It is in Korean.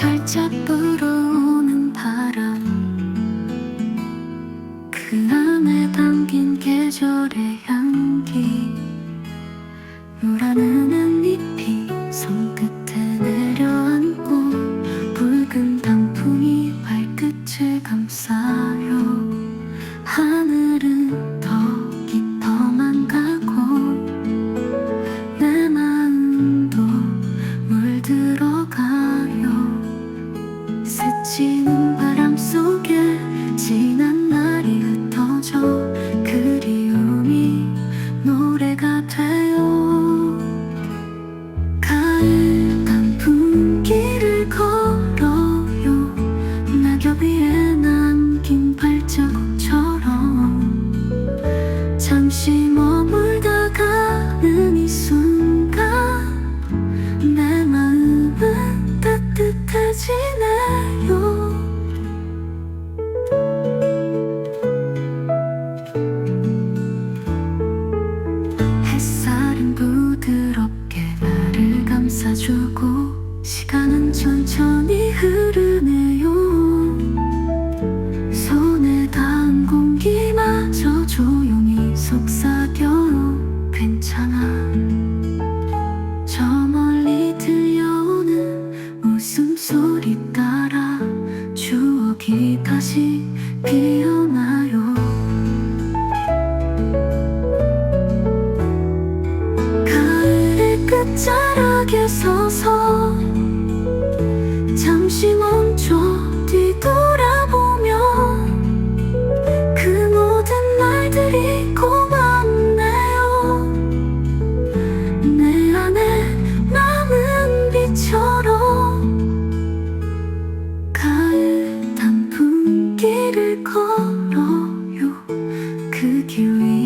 살짝 불어오는 바람. 그 안에 담긴 계절의 향기. 물안는 지나요. 햇살은 부드럽게 나를 감싸주고 きかしピュア 걸어요. 그 길 위에